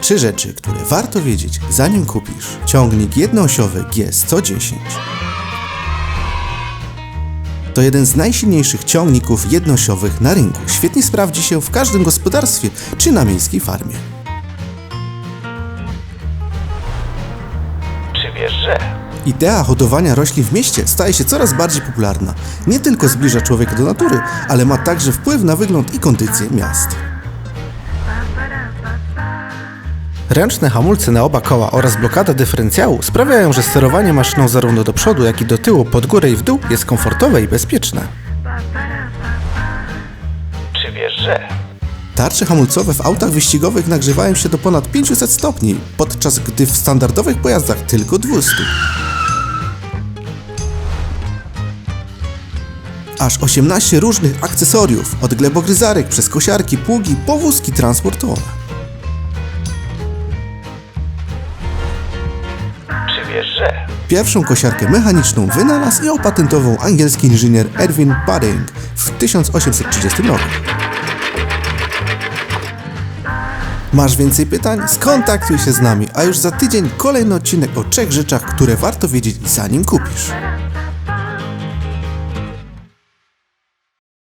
Trzy rzeczy, które warto wiedzieć, zanim kupisz. Ciągnik jednoosiowy G110. To jeden z najsilniejszych ciągników jednoosiowych na rynku. Świetnie sprawdzi się w każdym gospodarstwie czy na miejskiej farmie. Czy wiesz, że Idea hodowania roślin w mieście staje się coraz bardziej popularna. Nie tylko zbliża człowieka do natury, ale ma także wpływ na wygląd i kondycję miast. Ręczne hamulce na oba koła oraz blokada dyferencjału sprawiają, że sterowanie maszyną zarówno do przodu, jak i do tyłu, pod górę i w dół jest komfortowe i bezpieczne. Czy wiesz, że Tarcze hamulcowe w autach wyścigowych nagrzewają się do ponad 500 stopni, podczas gdy w standardowych pojazdach tylko 200. Aż 18 różnych akcesoriów, od glebogryzarek przez kosiarki, pługi, powózki transportowe. Wiesz, że Pierwszą kosiarkę mechaniczną wynalazł i opatentował angielski inżynier Erwin Budding w 1830 roku. Masz więcej pytań? Skontaktuj się z nami, a już za tydzień kolejny odcinek o trzech rzeczach, które warto wiedzieć zanim kupisz.